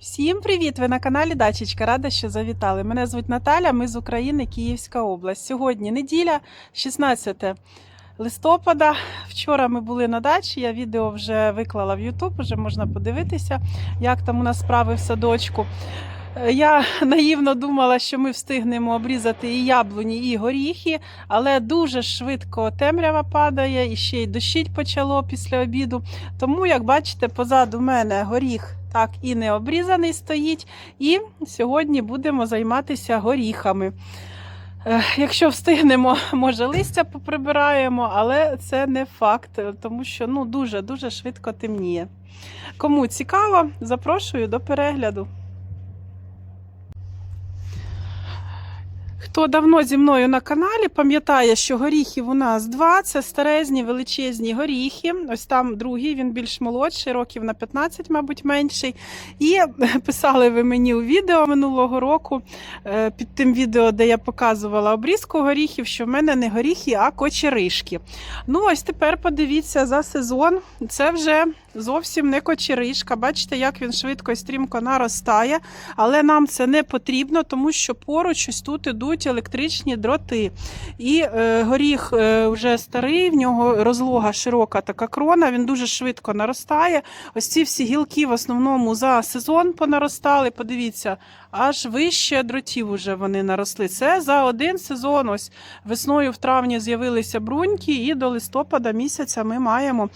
Всім привіт! Ви на каналі Дачечка. Рада, що завітали. Мене звуть Наталя. Ми з України, Київська область. Сьогодні неділя, 16 листопада. Вчора ми були на дачі. Я відео вже виклала в YouTube, вже можна подивитися, як там у нас справи в садочку. Е, Я наївно думала, що ми встигнемо обрізати і яблуні, і горіхи, але дуже швидко темрява падає, і ще й дощить почало після обіду. Тому, як бачите, позаду мене горіх так і не обрізаний стоїть. І сьогодні будемо займатися горіхами. Е, Якщо встигнемо, може листя поприбираємо, але це не факт, тому що ну, дуже-дуже швидко темніє. Кому цікаво, запрошую до перегляду. Хто давно зі мною на каналі, пам'ятає, що горіхів у нас два. Це старезні величезні горіхи. Ось там другий, він більш молодший, років на 15, мабуть, менший. І писали ви мені у відео минулого року е, під тим відео, де я показувала обрізку горіхів, що в мене не горіхи, а кочеришки. Ну, ось тепер подивіться за сезон. Це вже зовсім не кочеришка. Бачите, як він швидко і стрімко наростає. Але нам це не потрібно, тому що поруч ось тут ідуть електричні дроти. І е, горіх е, вже старий, в нього розлога широка така крона, він дуже швидко наростає. Ось ці всі гілки в основному за сезон понаростали. Подивіться, аж вище дротів уже вони наросли. Це за один сезон. Ось весною в травні з'явилися бруньки, і до листопада місяця ми маємо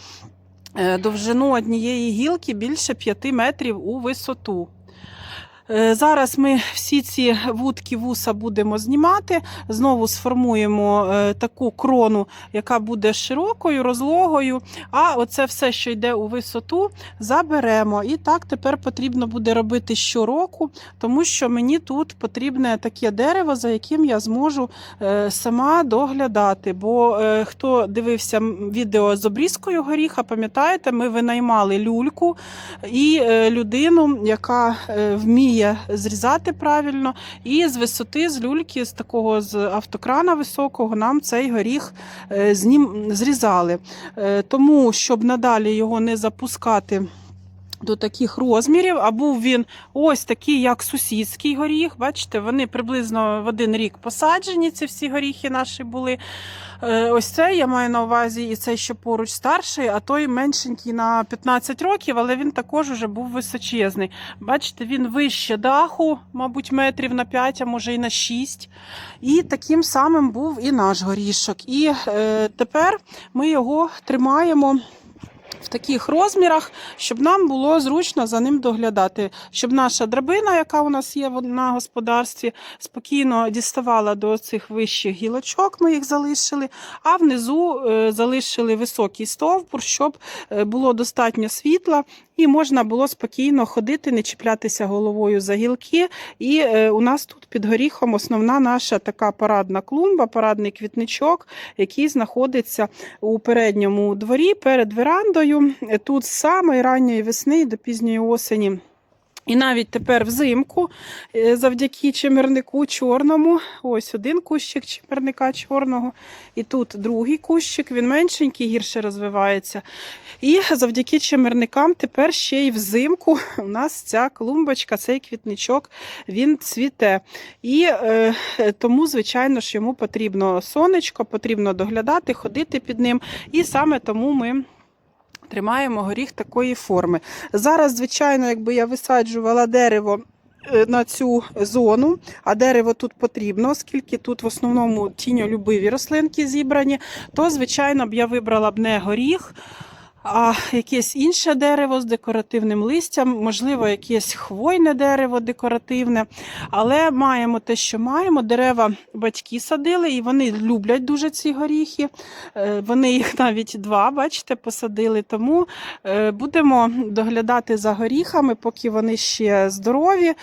довжину однієї гілки більше 5 метрів у висоту. Е, Зараз ми всі ці вудки вуса будемо знімати. Знову сформуємо е, таку крону, яка буде широкою, розлогою. А оце все, що йде у висоту, заберемо. І так тепер потрібно буде робити щороку, тому що мені тут потрібне таке дерево, за яким я зможу е, сама доглядати. Бо хто дивився відео з обрізкою горіха, пам'ятаєте, ми винаймали люльку і людину, яка е, вміє зрізати правильно, і з висоти, з люльки, з такого з автокрана високого, нам цей горіх з знім, зрізали. Е, Тому, щоб надалі його не запускати. До таких розмірів, а був він ось такий, як сусідський горіх. Бачите, вони приблизно в один рік посаджені. Ці всі горіхи наші були. Е, Ось цей я маю на увазі, і цей, що поруч старший, а той меншенький на 15 років, але він також уже був височезний. Бачите, він вище даху, мабуть, метрів на 5, а може і на 6. І таким самим був і наш горішок. І е, тепер ми його тримаємо. В таких розмірах, щоб нам було зручно за ним доглядати, щоб наша драбина, яка у нас є на господарстві, спокійно діставала до цих вищих гілочок. Ми їх залишили, а внизу е, залишили високий стовбур, щоб е, було достатньо світла і можна було спокійно ходити, не чіплятися головою за гілки. І е, у нас тут під горіхом основна наша така парадна клумба, парадний квітничок, який знаходиться у передньому дворі перед верандою. Е, Тут з самої ранньої весни до пізньої осені. І навіть тепер взимку, е, завдяки чимернику чорному, ось один кущик чимерника чорного, і тут другий кущик, він меншенький, гірше розвивається. І завдяки чимерникам тепер ще й взимку у нас ця клумбочка, цей квітничок, він цвіте. І е, тому, звичайно ж, йому потрібно сонечко, потрібно доглядати, ходити під ним. І саме тому ми. Тримаємо горіх такої форми. Зараз, звичайно, якби я висаджувала дерево е, на цю зону, а дерево тут потрібно, оскільки тут в основному тіньолюбиві рослинки зібрані, то, звичайно, б я вибрала б не горіх, а якесь інше дерево з декоративним листям, можливо, якесь хвойне дерево декоративне. Але маємо те, що маємо. Дерева батьки садили, і вони люблять дуже ці горіхи. Е, Вони їх навіть два, бачите, посадили. Тому е, будемо доглядати за горіхами, поки вони ще здорові.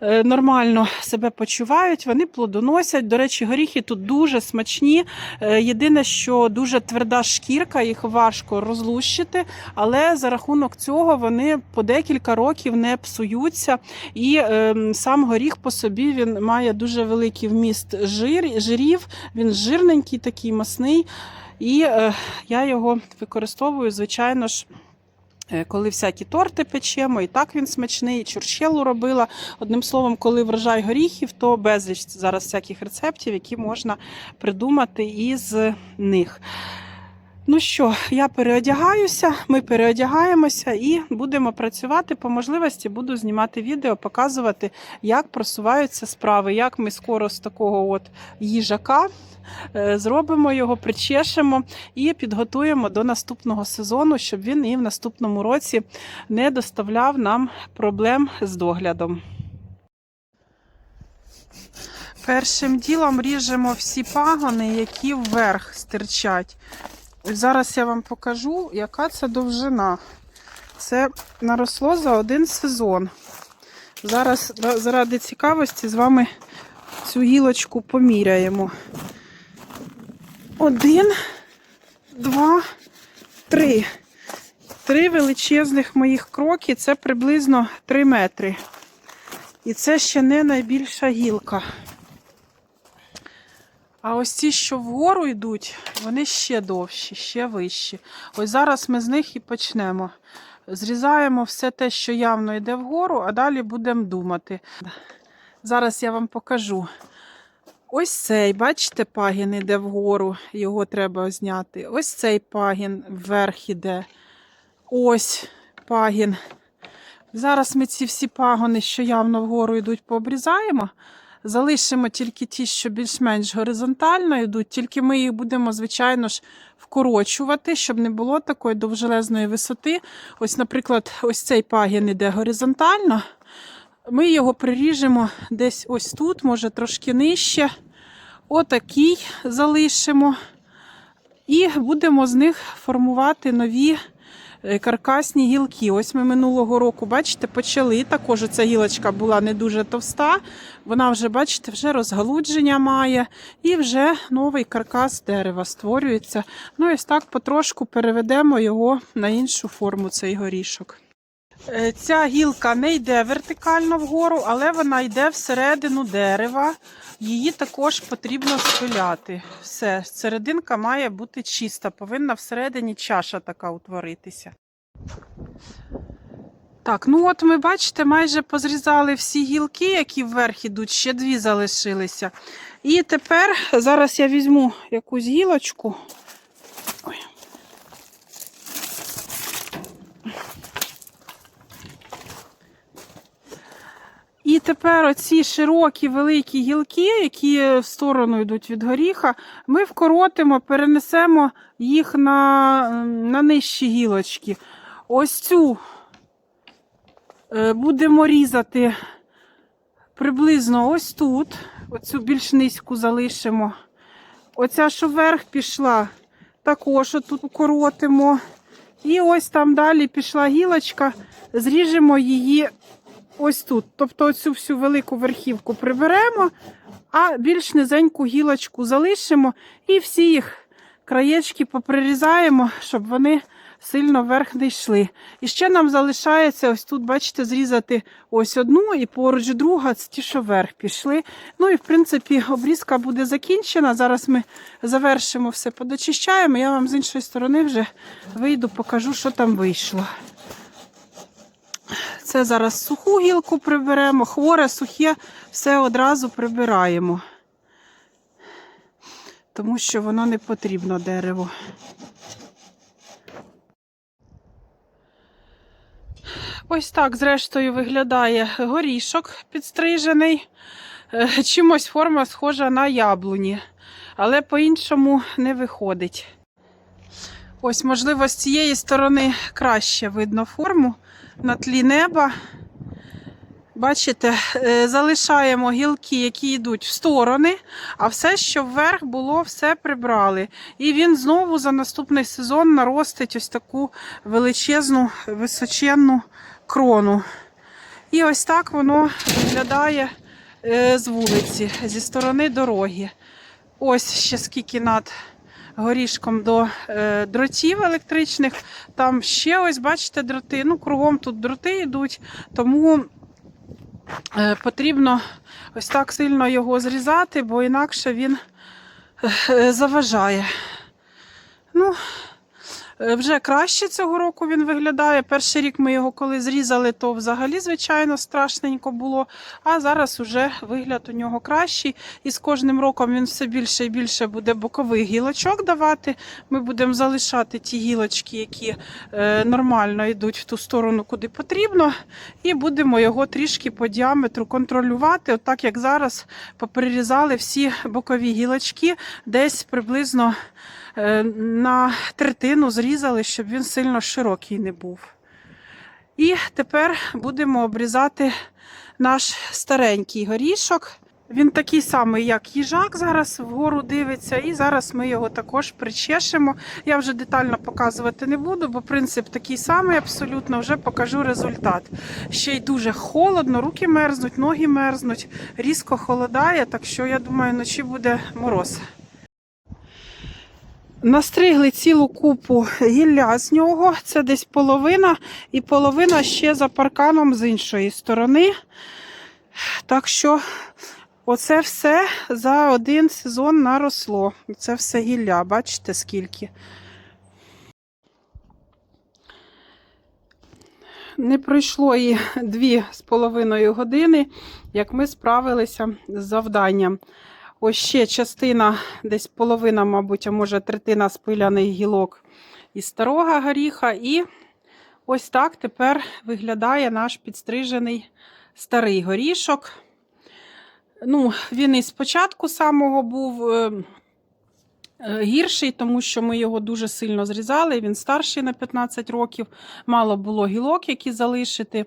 Е, Нормально себе почувають, вони плодоносять. До речі, горіхи тут дуже смачні. Е, Єдине, що дуже тверда шкірка, їх важко розлущити, але за рахунок цього вони по декілька років не псуються. І е, сам горіх по собі він має дуже великий вміст жир, жирів, він жирненький, такий масний. І е, я його використовую, звичайно ж. Е, Коли всякі торти печемо, і так він смачний, і чурчелу робила. Одним словом, коли врожай горіхів, то безліч зараз всяких рецептів, які можна придумати із них. Ну що, я переодягаюся, ми переодягаємося і будемо працювати. По можливості буду знімати відео, показувати, як просуваються справи, як ми скоро з такого от їжака зробимо його, причешемо і підготуємо до наступного сезону, щоб він і в наступному році не доставляв нам проблем з доглядом. Першим ділом ріжемо всі пагони, які вверх стирчать. Зараз я вам покажу, яка це довжина. Це наросло за один сезон. Зараз заради цікавості з вами цю гілочку поміряємо. Один, два, три. Три величезних моїх кроки це приблизно 3 метри. І це ще не найбільша гілка. А ось ці, що вгору йдуть, вони ще довші, ще вищі. Ось зараз ми з них і почнемо. Зрізаємо все те, що явно йде вгору, а далі будемо думати. Зараз я вам покажу. Ось цей, бачите, пагін іде вгору, його треба зняти. Ось цей пагін вверх іде. Ось пагін. Зараз ми ці всі пагони, що явно вгору йдуть, пообрізаємо. Залишимо тільки ті, що більш-менш горизонтально йдуть, тільки ми їх будемо, звичайно ж, вкорочувати, щоб не було такої довжелезної висоти. Ось, наприклад, ось цей пагін іде горизонтально. Ми його приріжемо десь ось тут, може трошки нижче. Отакий залишимо. І будемо з них формувати нові е, каркасні гілки. Ось ми минулого року, бачите, почали. Також ця гілочка була не дуже товста. Вона вже, бачите, вже розгалудження має, і вже новий каркас дерева створюється. Ну, ось так потрошку переведемо його на іншу форму, цей горішок. Е, Ця гілка не йде вертикально вгору, але вона йде всередину дерева. Її також потрібно спиляти. Все, серединка має бути чиста, повинна всередині чаша така утворитися. Так, ну от ми бачите, майже позрізали всі гілки, які вверх ідуть, ще дві залишилися. І тепер зараз я візьму якусь гілочку. Ой. І тепер оці широкі великі гілки, які в сторону йдуть від горіха, ми вкоротимо, перенесемо їх на, на нижчі гілочки. Ось цю е, будемо різати приблизно ось тут. Оцю більш низьку залишимо. Оця, що вверх пішла, також тут укоротимо. І ось там далі пішла гілочка, зріжемо її ось тут. Тобто цю всю велику верхівку приберемо, а більш низеньку гілочку залишимо і всі їх краєчки поприрізаємо, щоб вони сильно вверх не йшли. І ще нам залишається ось тут, бачите, зрізати ось одну і поруч друга, ті, що вверх пішли. Ну і в принципі обрізка буде закінчена. Зараз ми завершимо все, подочищаємо. Я вам з іншої сторони вже вийду, покажу, що там вийшло. Це зараз суху гілку приберемо, хворе, сухе, все одразу прибираємо, тому що воно не потрібно дерево. Ось так, зрештою, виглядає горішок підстрижений. Е, Чимось форма схожа на яблуні, але по-іншому не виходить. Ось, можливо, з цієї сторони краще видно форму на тлі неба. Бачите, е, залишаємо гілки, які йдуть в сторони, а все, що вверх було, все прибрали. І він знову за наступний сезон наростить ось таку величезну, височенну крону. І ось так воно виглядає е, з вулиці, зі сторони дороги. Ось ще скільки над горішком до е, дротів електричних. Там ще ось, бачите, дроти. Ну, кругом тут дроти йдуть, тому е, потрібно ось так сильно його зрізати, бо інакше він е, заважає. Ну, Вже краще цього року він виглядає. Перший рік ми його коли зрізали, то взагалі, звичайно, страшненько було. А зараз уже вигляд у нього кращий. І з кожним роком він все більше і більше буде бокових гілочок давати. Ми будемо залишати ті гілочки, які е, нормально йдуть в ту сторону, куди потрібно. І будемо його трішки по діаметру контролювати. Отак як зараз поприрізали всі бокові гілочки, десь приблизно е, на третину зрізали, щоб він сильно широкий не був. І тепер будемо обрізати наш старенький горішок. Він такий самий, як їжак, зараз вгору дивиться, і зараз ми його також причешемо. Я вже детально показувати не буду, бо принцип такий самий, абсолютно вже покажу результат. Ще й дуже холодно, руки мерзнуть, ноги мерзнуть, різко холодає, так що я думаю, вночі буде мороз. Настригли цілу купу гілля з нього, це десь половина, і половина ще за парканом з іншої сторони. Так що оце все за один сезон наросло. Це все гілля, бачите скільки. Не пройшло і дві з половиною години, як ми справилися з завданням. Ось ще частина, десь половина, мабуть, а може третина спиляних гілок із старого горіха. І ось так тепер виглядає наш підстрижений старий горішок. Ну, він і спочатку самого був е, е, гірший, тому що ми його дуже сильно зрізали. Він старший на 15 років. Мало було гілок, які залишити.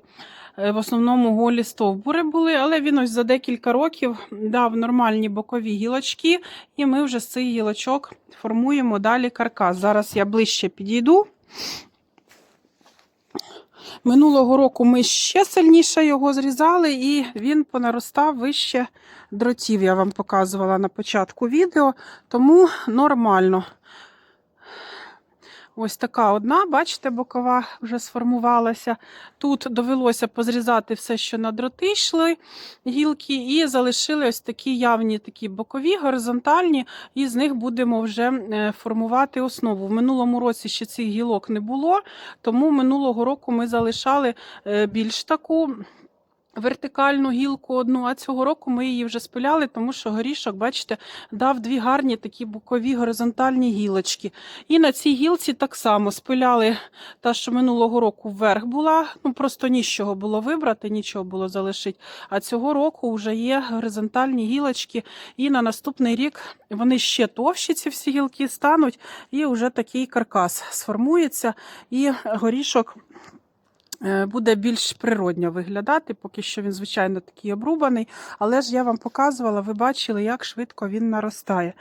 Е, В основному голі стовбури були, але він ось за декілька років дав нормальні бокові гілочки, і ми вже з цих гілочок формуємо далі каркас. Зараз я ближче підійду. Минулого року ми ще сильніше його зрізали, і він понаростав вище дротів. Я вам показувала на початку відео, тому нормально. Ось така одна, бачите, бокова вже сформувалася. Тут довелося позрізати все, що на дроти йшли гілки, і залишили ось такі явні такі бокові, горизонтальні, і з них будемо вже е, формувати основу. В минулому році ще цих гілок не було, тому минулого року ми залишали е, більш таку. Вертикальну гілку одну, а цього року ми її вже спиляли, тому що горішок, бачите, дав дві гарні такі бокові горизонтальні гілочки. І на цій гілці так само спиляли та, що минулого року вверх була, ну просто нічого було вибрати, нічого було залишити. А цього року вже є горизонтальні гілочки, і на наступний рік вони ще товщі, ці всі гілки стануть, і вже такий каркас сформується, і горішок. Е, Буде більш природньо виглядати, поки що він, звичайно, такий обрубаний, але ж я вам показувала, ви бачили, як швидко він наростає.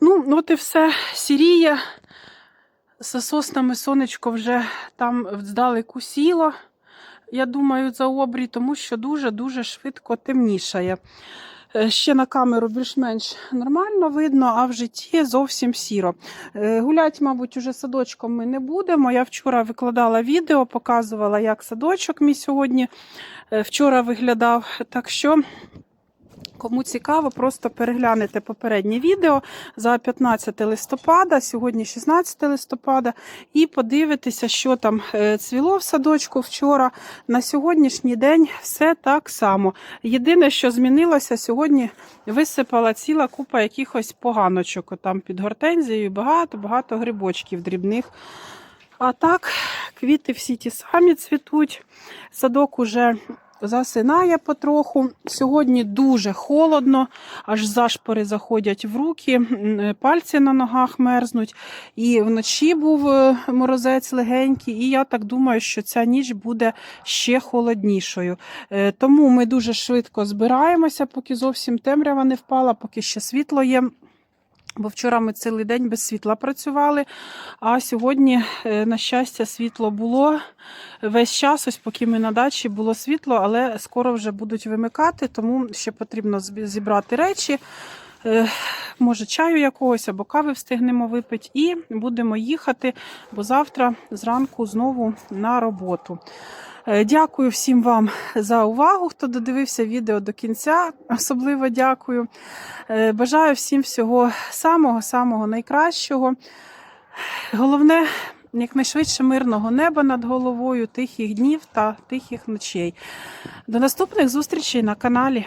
Ну, от і все сіріє. За соснами сонечко вже там здалеку сіло, я думаю, за обрій, тому що дуже-дуже швидко темнішає. Е, Ще на камеру більш-менш нормально видно, а в житті зовсім сіро. Е, Гулять, мабуть, уже садочком ми не будемо. Я вчора викладала відео, показувала, як садочок мій сьогодні е, вчора виглядав. Так що. Кому цікаво, просто переглянете попереднє відео за 15 листопада, сьогодні 16 листопада, і подивитеся, що там е, цвіло в садочку вчора. На сьогоднішній день все так само. Єдине, що змінилося, сьогодні висипала ціла купа якихось поганочок. Там під гортензією багато-багато грибочків дрібних. А так, квіти всі ті самі цвітуть. Садок уже засинає потроху. Сьогодні дуже холодно, аж зашпори заходять в руки, е, пальці на ногах мерзнуть. І вночі був е, морозець легенький, і я так думаю, що ця ніч буде ще холоднішою. Е, Тому ми дуже швидко збираємося, поки зовсім темрява не впала, поки ще світло є. Бо вчора ми цілий день без світла працювали, а сьогодні, е, на щастя, світло було весь час, ось поки ми на дачі було світло, але скоро вже будуть вимикати, тому ще потрібно зібрати речі. Е, Може, чаю якогось або кави встигнемо випити, і будемо їхати, бо завтра зранку знову на роботу. Е, Дякую всім вам за увагу, хто додивився відео до кінця. Особливо дякую. Е, Бажаю всім всього самого-самого найкращого. Головне якнайшвидше мирного неба над головою, тихих днів та тихих ночей. До наступних зустрічей на каналі.